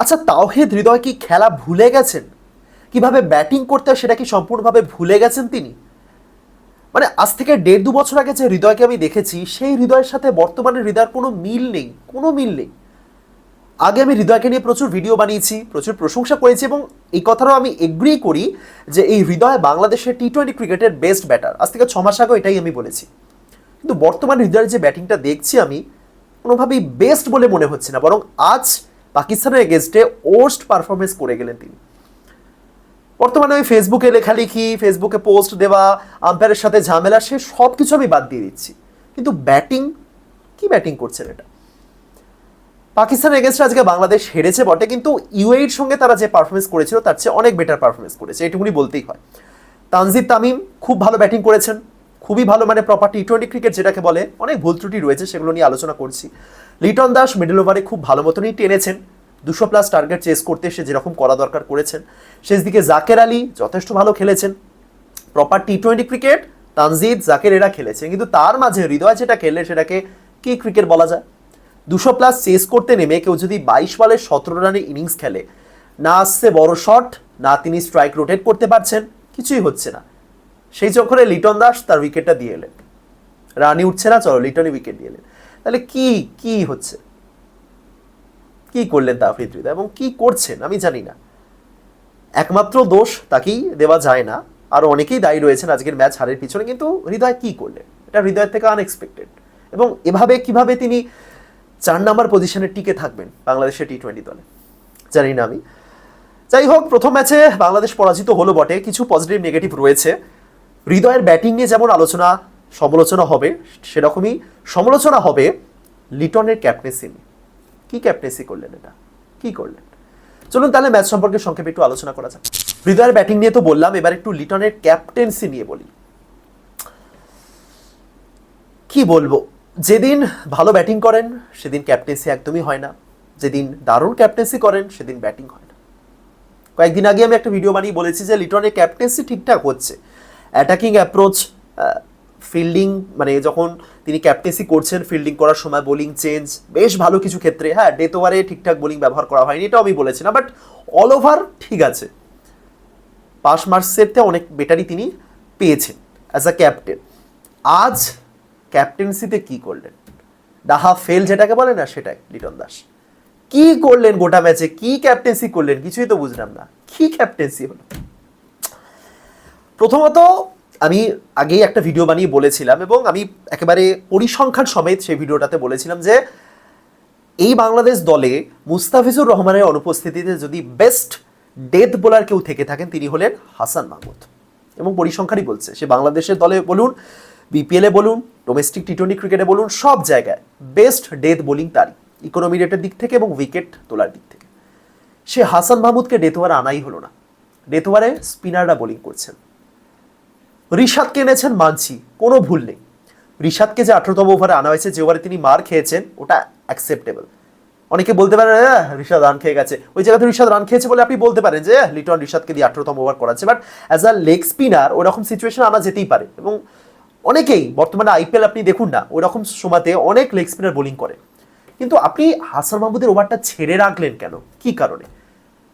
আচ্ছা তাওহিদ হৃদয় কি খেলা ভুলে গেছেন? কীভাবে ব্যাটিং করতে হয় সেটা কি সম্পূর্ণভাবে ভুলে গেছেন তিনি? মানে আজ থেকে দেড় দু বছর আগে যে হৃদয়কে আমি দেখেছি, সেই হৃদয়ের সাথে বর্তমানে হৃদয়ের কোনো মিল নেই, কোনো মিল নেই। আগে আমি হৃদয়কে নিয়ে প্রচুর ভিডিও বানিয়েছি, প্রচুর প্রশংসা করেছি এবং এই কথাটাও আমি এগ্রি করি যে এই হৃদয় বাংলাদেশের টি টোয়েন্টি ক্রিকেটের বেস্ট ব্যাটার আজ থেকে ছ মাস আগেও এটাই আমি বলেছি। কিন্তু বর্তমানে হৃদয়ের যে ব্যাটিংটা দেখছি আমি, কোনোভাবেই বেস্ট বলে মনে হচ্ছে না। বরং আজ পাকিস্তানের এগেনস্টে ওর্স্ট পারফরমেন্স করে গেলেন তিনি। বর্তমানে ওই ফেসবুকে লেখালেখি ফেসবুকে পোস্ট দেওয়া আম্পায়ারের সাথে ঝামেলা, সে সব কিছু আমি বাদ দিয়ে দিচ্ছি। কিন্তু ব্যাটিং কি ব্যাটিং করছেন এটা? পাকিস্তানের এগেনস্টে আজকে বাংলাদেশ হেরেছে বটে, কিন্তু ইউএইর সঙ্গে তারা যে পারফরমেন্স করেছিল, তার চেয়ে অনেক বেটার পারফরমেন্স করেছে, এটুকুনি বলতেই হয়। তানজিদ তামিম খুব ভালো ব্যাটিং করেছেন। খুবই ভালো মানে প্রপার টি টোয়েন্টি ক্রিকেট যেটাকে বলে, অনেক ভুল ত্রুটি রয়েছে, সেগুলো নিয়ে আলোচনা করছি। লিটন দাস মিডল ওভারে খুব ভালো মতনই টেনেছেন। দুশো প্লাস টার্গেট চেস করতে সে যেরকম করা দরকার করেছেন। শেষ দিকে জাকের আলী যথেষ্ট ভালো খেলেছেন। Proper T twenty cricket Tanzid, Jaker এরা খেলেছে। কিন্তু তার মাঝে হৃদয় যেটা খেললে সেটাকে কি ক্রিকেট বলা যায়? দুশো প্লাস চেস করতে নেমে কেউ যদি বাইশ বলে সতেরো রানের ইনিংস খেলে, না আসছে বড় শট না তিনি স্ট্রাইক রোটেট করতে পারছেন, কিছুই হচ্ছে না। সেই চক্করে লিটন দাস তার উইকেটটা দিয়ে এলেন। রানি উঠছে না, চলো লিটনই উইকেট দিয়ে এলেন। তাহলে কি কি হচ্ছে? কি করলেন তাফরিদ হৃদয় এবং কি করছেন? আমি জানি না। একমাত্র দোষ তাকেই দেওয়া যায় না। আর অনেকেই দায়ী রয়েছেন আজকের ম্যাচ হারের পিছনে, কিন্তু হৃদয় কি করলেন? এটা হৃদয়ের থেকে আনএক্সপেক্টেড এবং এভাবে, কীভাবে তিনি চার নাম্বার পজিশনে টিকে থাকবেন বাংলাদেশের টি টোয়েন্টি দলে? জানি না আমি। যাই হোক, প্রথম ম্যাচে বাংলাদেশ পরাজিত হলো বটে। কিছু পজিটিভ নেগেটিভ রয়েছে। হৃদয়ের ব্যাটিং নিয়ে যেমন আলোচনা, সমালোচনা হবে, সেরকমই সমালোচনা হবে লিটনের ক্যাপ্টেন্সি নিয়ে। কি ক্যাপ্টেন্সি করলেন এটা? কি করলেন? চলুন তাহলে ম্যাচ সম্পর্কে সংক্ষেপে একটু আলোচনা করা যাক। হৃদয়ের ব্যাটিং নিয়ে তো বললাম, এবার একটু লিটনের ক্যাপ্টেন্সি নিয়ে বলি। কি বলব? যেদিন ভালো ব্যাটিং করেন, সেদিন ক্যাপ্টেন্সি একদমই হয় না। যেদিন দারুণ ক্যাপ্টেন্সি করেন, সেদিন ব্যাটিং হয় না। কয়েকদিন আগে আমি একটা ভিডিও বানিয়ে বলেছি যে লিটনের ক্যাপ্টেন্সি ঠিকঠাক হচ্ছে। অ্যাটাকিং অ্যাপ্রোচ ফিল্ডিং মানে যখন তিনি ক্যাপ্টেন্সি করছেন ফিল্ডিং করার সময় বোলিং চেঞ্জ বেশ ভালো কিছু ক্ষেত্রে হ্যাঁ ডেথ ওভারে ঠিকঠাক বোলিং ব্যবহার করা হয়নি, এটাও আমি বলেছি না বাট অল ওভার ঠিক আছে। পাস থেকে অনেক বেটারই তিনি পেয়েছেন অ্যাজ আ ক্যাপ্টেন আজ ক্যাপ্টেন্সিতে কি করলেন? ডাহা ফেল যেটাকে বলে না, সেটাই, লিটন দাস। কি করলেন গোটা ম্যাচে কি ক্যাপ্টেন্সি করলেন? কিছুই তো বুঝলাম না। কি ক্যাপ্টেন্সি হলো? প্রথমত আমি আগেই একটা ভিডিও বানিয়ে বলেছিলাম এবং আমি একেবারে পরিসংখ্যান সমেত সেই ভিডিওটাতে বলেছিলাম যে এই বাংলাদেশ দলে মুস্তাফিজুর রহমানের অনুপস্থিতিতে যদি বেস্ট ডেথ বোলার কেউ থেকে থাকেন, তিনি হলেন হাসান মাহমুদ। এবং পরিসংখ্যানই বলছে, সে বাংলাদেশের দলে বলুন বিপিএলে বলুন ডোমেস্টিক টি টোয়েন্টি ক্রিকেটে বলুন, সব জায়গায় বেস্ট ডেথ বোলিং তারই ইকোনমি রেটের দিক থেকে এবং উইকেট তোলার দিক থেকে। সে হাসান মাহমুদকে ডেথ ওভার আনাই হলো না। ডেথ ওভারে স্পিনাররা বোলিং করছেন। ঋষাদকে এনেছেন মানছি কোনো ভুল নেই। ঋষাদকে যে আঠারোতম ওভারে আনা হয়েছে যে ওভারে তিনি মার খেয়েছেন ওটা অ্যাকসেপ্টেবল অনেকে বলতে পারেন "আহ, ঋষাদ রান খেয়ে গেছে। ওই জায়গাতে ঋষাদ রান খেয়েছে বলে আপনি বলতে পারেন যে "আহ, লিটন ঋষাদকে দিয়ে আঠারোতম ওভার করাচ্ছে। But as a leg spinner ওরকম সিচুয়েশন আনা যেতেই পারে। এবং অনেকেই বর্তমানে আইপিএল আপনি দেখুন না ওরকম সময়তে অনেক লেগ স্পিনার বোলিং করে। কিন্তু আপনি হাসান মাহমুদের ওভারটা ছেড়ে রাখলেন কেন? কি কারণে?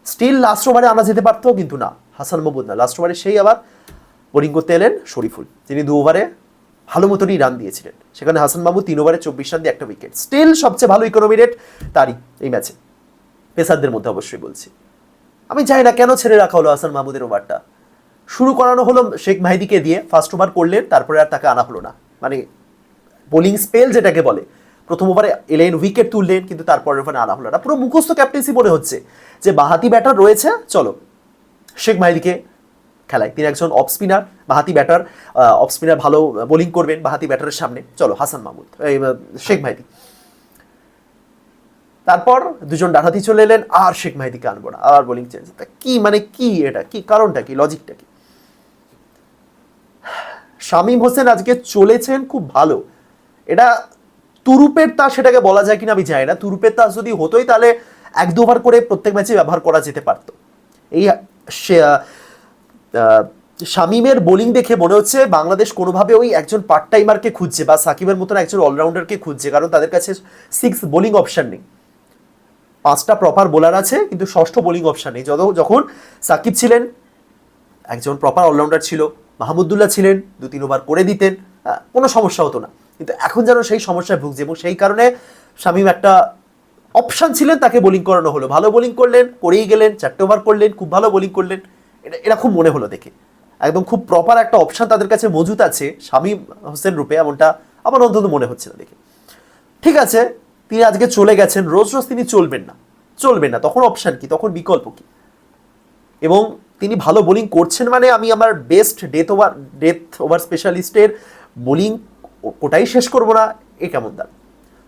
স্টিল লাস্ট ওভারে আনা যেতে পারতো কিন্তু না। হাসান মাহমুদ না। লাস্ট ওভারে সেই আবার বোলিং করতে এলেন শরীফুল। তিনি দু ওভারে ভালো মতনই রান দিয়েছিলেন। সেখানে হাসান মাহমুদ তিন ওভারে চব্বিশ রান দিয়ে একটা উইকেট স্টিল সবচেয়ে ভালো ইকোনমি রেট তারই এই ম্যাচে পেসারদের মধ্যে অবশ্যই বলছি। আমি জানি না কেন ছেড়ে রাখা হলো হাসান মাহমুদের ওভারটা। শুরু করানো হলো শেখ মাহিদিকে দিয়ে ফার্স্ট ওভার করলেন, তারপরে আর তাকে আনা হলো না। মানে বোলিং স্পেল যেটাকে বলে। প্রথম ওভারে এলেন উইকেট তুললেন, কিন্তু তারপরের ওভারে আনা হলো না। পুরো মুখস্থ ক্যাপ্টেন্সি মনে হচ্ছে যে বাহাতি ব্যাটার রয়েছে, চলো। শেখ মাহিদিকে খেলায়। তিনি একজন অফ স্পিনার বাহাতি ব্যাটার অফ স্পিনার ভালো বোলিং করবেন বাহাতি ব্যাটারের সামনে। চলো, হাসান মাহমুদ, এই শেখ মাহিদি তারপর দুজন ডানহাতি চলে এলেন, আর শেখ মাহিদিকে আনব না, আর বোলিং চেঞ্জ কি মানে কি এটা? কি কারণটা কি? লজিকটা কি? শামীম হোসেন আজকে চলেছেন খুব ভালো। এটা তুরুপের তাস সেটাকে বলা যায় কিনা আমি জানি না। তুরুপের তাস যদি হতোই তাহলে এক দু ওভার করে প্রত্যেক ম্যাচে ব্যবহার করা যেতে পারতো। এই শামীমের বোলিং দেখে মনে হচ্ছে বাংলাদেশ কোনোভাবে ওই একজন পার্ট টাইমারকে খুঁজছে বা সাকিবের মতন একজন অলরাউন্ডারকে খুঁজছে, কারণ তাদের কাছে সিক্স বোলিং অপশান নেই। পাঁচটা প্রপার বোলার আছে, কিন্তু ষষ্ঠ বোলিং অপশান নেই। যত যখন সাকিব ছিলেন, একজন প্রপার অলরাউন্ডার ছিল মাহমুদুল্লাহ ছিলেন দু তিন ওভার করে দিতেন কোনো সমস্যা হতো না। কিন্তু এখন যেন সেই সমস্যায় ভুগছে এবং সেই কারণে শামীম একটা অপশান ছিলেন, তাকে বোলিং করানো হলো। ভালো বোলিং করলেন, করেই গেলেন, চারটে ওভার করলেন, খুব ভালো বোলিং করলেন। এটা এটা খুব মনে হলো দেখে। একদম খুব প্রপার একটা অপশান তাদের কাছে মজুত আছে শামীম হোসেন রূপে, এমনটা আমার অন্তত মনে হচ্ছে না দেখে। ঠিক আছে, তিনি আজকে চলে গেছেন, রোজ রোজ তিনি চলবেন না। চলবেন না, তখন অপশান কি? তখন বিকল্প কি? এবং তিনি ভালো বোলিং করছেন মানে আমি আমার best death over death over স্পেশালিস্টের bowling ওটাই শেষ করব না, এ কেমন দাম?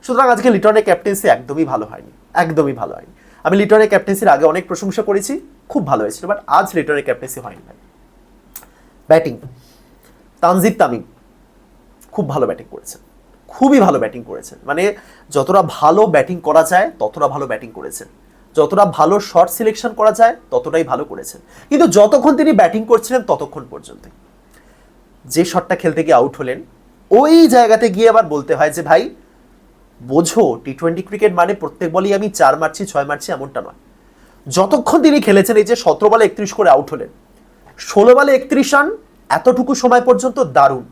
সুতরাং আজকে লিটনের ক্যাপ্টেন্সি একদমই ভালো হয়নি, একদমই ভালো হয়নি। আমি লিটনের ক্যাপ্টেন্সির আগে অনেক প্রশংসা করেছি খুব ভালো হয়েছিল বাট আজ লিটনের ক্যাপ্টেন্সি হয়নি ভাই। ব্যাটিং তানজিদ তামিম খুব ভালো ব্যাটিং করেছেন। খুবই ভালো ব্যাটিং করেছেন। মানে যতটা ভালো ব্যাটিং করা যায়, ততটা ভালো ব্যাটিং করেছেন। যতটা ভালো শর্ট সিলেকশন করা যায়, ততটাই ভালো করেছেন। কিন্তু যতক্ষণ তিনি ব্যাটিং করছিলেন, ততক্ষণ পর্যন্ত। যে শটটা খেলতে গিয়ে আউট হলেন, ওই জায়গাতে গিয়ে আবার বলতে হয় যে, ভাই, বোঝো টি টোয়েন্টি ক্রিকেট মানে প্রত্যেক বলই আমি চার মারছি, ছয় মারছি, এমনটা নয়। যতক্ষণ তিনি খেলেছেন, এই যে সতেরো বলে একত্রিশ করে আউট হলেন, ষোলো বলে একত্রিশ রান, এতটুকু সময় পর্যন্ত দারুণ।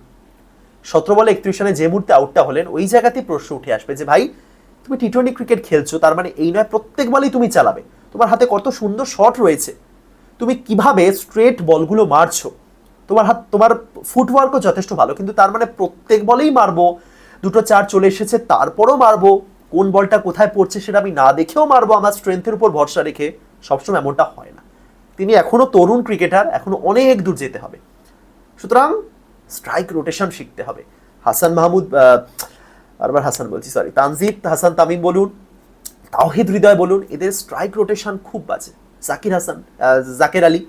সতেরো বলে একত্রিশ রানে যে মুহূর্তে আউটটা হলেন, ওই জায়গাতেই প্রশ্ন উঠে আসবে যে, ভাই, তুমি টি টোয়েন্টি ক্রিকেট খেলছো, তার মানে এই নয়, প্রত্যেক বলেই তুমি চালাবে। তোমার হাতে কত সুন্দর শট রয়েছে। তুমি কীভাবে স্ট্রেট বলগুলো মারছো? তোমার হাত, তোমার ফুটওয়ার্কও যথেষ্ট ভালো, কিন্তু তার মানে প্রত্যেক বলেই মারবো। দুটো চার চলে এসেছে, তারপরও মারবো। কোন বলটা কোথায় পড়ছে সেটা আমি না দেখেও মারবো, আমার স্ট্রেংথের উপর ভরসা রেখে। সবসময় এমনটা হয় না। তিনি এখনও তরুণ ক্রিকেটার এখনও অনেক দূর যেতে হবে। সুতরাং স্ট্রাইক রোটেশন শিখতে হবে। হাসান মাহমুদ বারবার হাসান বলছি সরি তানজিদ, হাসান তামিম বলুন, তাওহিদ হৃদয় বলুন, এদের স্ট্রাইক রোটেশন খুব বাজে। জাকির হাসান জাকের আলী,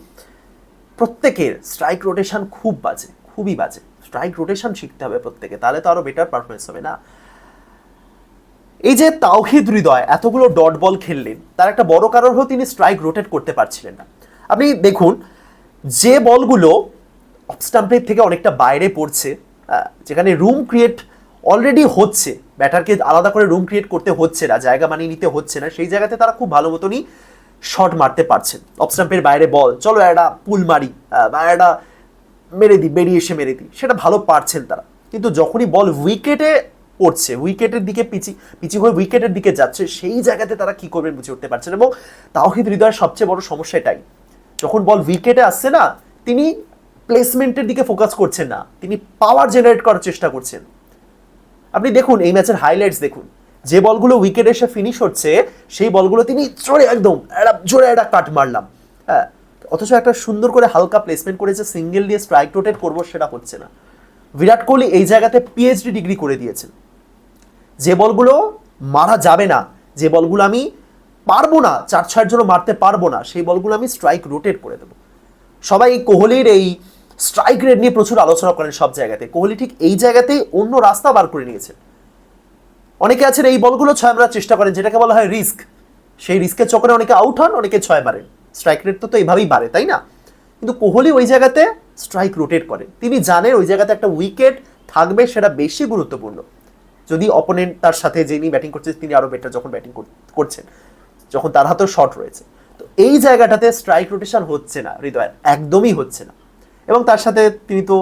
প্রত্যেকের স্ট্রাইক রোটেশন খুব বাজে, খুবই বাজে। স্ট্রাইক রোটেশন শিখতে হবে প্রত্যেকে, তাহলে তো আরও বেটার পারফরমেন্স হবে না। এই যে তাওহিদ হৃদয়, এতগুলো ডট বল খেললেন, তার একটা বড় কারণ হলো তিনি স্ট্রাইক রোটেট করতে পারছিলেন না। আপনি দেখুন, যে বলগুলো স্টাম্পের থেকে অনেকটা বাইরে পড়ছে যেখানে রুম ক্রিয়েট অলরেডি হচ্ছে, ব্যাটারকে আলাদা করে রুম ক্রিয়েট করতে হচ্ছে না, জায়গা মানিয়ে নিতে হচ্ছে না, সেই জায়গাতে তারা খুব ভালো মতনই শট মারতে পারছেন। অফ স্টাম্পের বাইরে বল চলো একটা পুল মারি বা একটা মেরে দিই, বেরিয়ে এসে মেরে দিই, সেটা ভালো পারছেন তারা। কিন্তু যখনই বল উইকেটে পড়ছে উইকেটের দিকে পিচি পিচি হয়ে উইকেটের দিকে যাচ্ছে, সেই জায়গাতে তারা কি করবেন বুঝে উঠতে পারছেন এবং তাওহিদ হৃদয়ের সবচেয়ে বড় সমস্যা এটাই। যখন বল উইকেটে আসছে না, তিনি প্লেসমেন্টের দিকে ফোকাস করছেন না, তিনি পাওয়ার জেনারেট করার চেষ্টা করছেন। আপনি দেখুন, এই ম্যাচের হাইলাইটস দেখুন। যে বলগুলো উইকেটে এসে ফিনিশ হচ্ছে, সেই বলগুলো তিনি জোরে একদম জোরে একটা কাট মারলাম। হ্যাঁ অথচ একটা সুন্দর করে হালকা প্লেসমেন্ট করেছে সিঙ্গেল দিয়ে স্ট্রাইক রোটেট করব সেটা হচ্ছে না। বিরাট কোহলি এই জায়গাতে পিএইচডি ডিগ্রি করে দিয়েছেন। যে বলগুলো মারা যাবে না, যে বলগুলো আমি পারব না, চার ছয়ের জন্য মারতে পারব না, সেই বলগুলো আমি স্ট্রাইক রোটেট করে দেবো। সবাই কোহলির এই স্ট্রাইক রেট নিয়ে প্রচুর আলোচনা করেন সব জায়গাতে। কোহলি ঠিক এই জায়গাতেই অন্য রাস্তা বার করে নিয়েছেন অনেকে আছেন এই বলগুলো ছয় মারার চেষ্টা করেন, যেটাকে বলা হয় রিস্ক সেই রিস্কের চক্করে অনেকে আউট হন, অনেকে ছয় মারেন। স্ট্রাইক রেট তো তো এইভাবেই বাড়ে, তাই না? কিন্তু কোহলি ওই জায়গাতে স্ট্রাইক রোটেট করেন তিনি জানেন ওই জায়গাতে একটা উইকেট থাকবে, সেটা বেশি গুরুত্বপূর্ণ। যদি অপোনেন্ট তার সাথে যিনি ব্যাটিং করছেন তিনি আরও বেটার যখন ব্যাটিং করছেন, যখন তার হাতেও শট রয়েছে। তো এই জায়গাটাতে স্ট্রাইক রোটেশন হচ্ছে না, হৃদয়ের, একদমই হচ্ছে না। এবং তার সাথে তিনি তো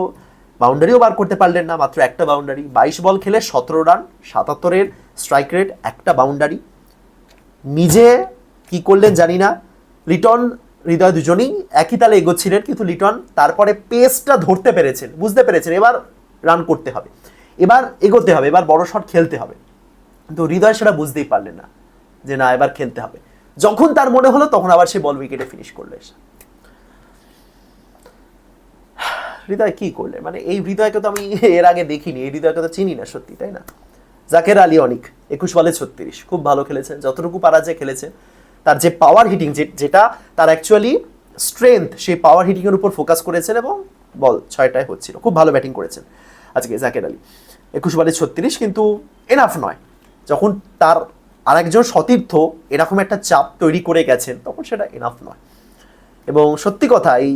বাউন্ডারিও বার করতে পারলেন না, মাত্র একটা বাউন্ডারি। বাইশ বল খেলে সতেরো রান সাতাত্তরের স্ট্রাইক রেট একটা বাউন্ডারি। নিজে কি করলেন জানি না, লিটন, হৃদয় দুজনেই একই তালে এগোচ্ছিলেন, কিন্তু লিটন তারপরে পেসটা ধরতে পেরেছেন, বুঝতে পেরেছেন, এবার রান করতে হবে। এবার এগোতে হবে, এবার বড় শট খেলতে হবে। কিন্তু হৃদয় সেটা বুঝতেই পারলেন না যে না, এবার খেলতে হবে। যখন তার মনে হলো, তখন আবার সে বল উইকেটে ফিনিশ করল এসে। হৃদয় কি করলে? মানে এই হৃদয়কে তো আমি এর আগে দেখিনি, এই হৃদয়কে তো চিনি না সত্যি, তাই না? জাকের আলী অনিক, একুশ বলে ছত্রিশ, খুব ভালো খেলেছেন, যতটুকু পারা যে খেলেছেন। তার যে পাওয়ার হিটিং যেটা তার অ্যাকচুয়ালি স্ট্রেংথ সেই পাওয়ার হিটিংয়ের উপর ফোকাস করেছেন এবং বল ছয়টায় হচ্ছিল, খুব ভালো ব্যাটিং করেছেন আজকে জাকের আলী। একুশ বলে ছত্রিশ, কিন্তু এনাফ নয়। যখন তার আরেকজন সতীর্থ এরকম একটা চাপ তৈরি করে গেছেন, তখন সেটা এনাফ নয়। এবং সত্যি কথা, এই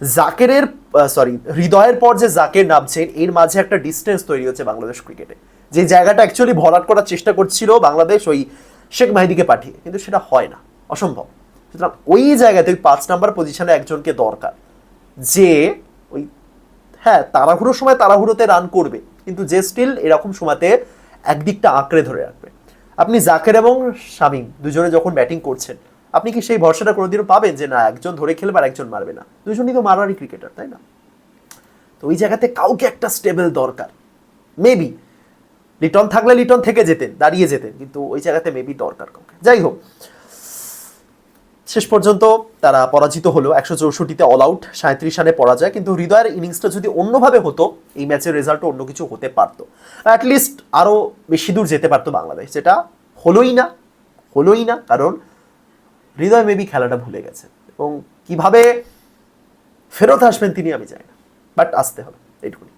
জাকেরের সরি হৃদয়ের পর যে জাকের নামছেন, এর মাঝে একটা ডিস্টেন্স তৈরি হচ্ছে বাংলাদেশ ক্রিকেটে যে জায়গাটা অ্যাকচুয়ালি ভরাট করার চেষ্টা করছিল বাংলাদেশ, ওই শেখ মাহিদিকে পাঠিয়ে। কিন্তু সেটা হয় না, অসম্ভব। সুতরাং ওই জায়গাতে ওই পাঁচ নাম্বার পজিশনে একজনকে দরকার, যে ওই হ্যাঁ তাড়াহুড়োর সময় তাড়াহুড়োতে রান করবে, কিন্তু যে স্টিল এরকম সময়তে একদিকটা আঁকড়ে ধরে রাখবে। আপনি জাকের এবং শামিম দুজনে যখন ব্যাটিং করছেন, আপনি কি সেই ভরসাটা কোনোদিনও পাবেন যে না, একজন ধরে খেলবে আর একজন মারবে না? দুজনই তো মারারই ক্রিকেটার তাই না? তো ওই জায়গাতে কাউকে একটা স্টেবল দরকার। মেবি লিটন থাকলে লিটন থেকে যেতেন, দাঁড়িয়ে যেতেন, কিন্তু ওই জায়গাতে মেবি দরকার কাউকে। যাই হোক শেষ পর্যন্ত তারা পরাজিত হলো। একশো চৌষট্টিতে অল আউট সাঁত্রিশ রানে পরাজয় কিন্তু হৃদয়ের ইনিংসটা যদি অন্যভাবে হতো, এই ম্যাচের রেজাল্টও অন্য কিছু হতে পারতো। অ্যাটলিস্ট আরও বেশি দূর যেতে পারতো বাংলাদেশ। যেটা হলোই না হলোই না, কারণ হৃদয় মেবি খেলাটা ভুলে গেছে। এবং কীভাবে ফেরত আসবেন তিনি আমি জানি না। বাট আসতে হবে, এইটুকুনি।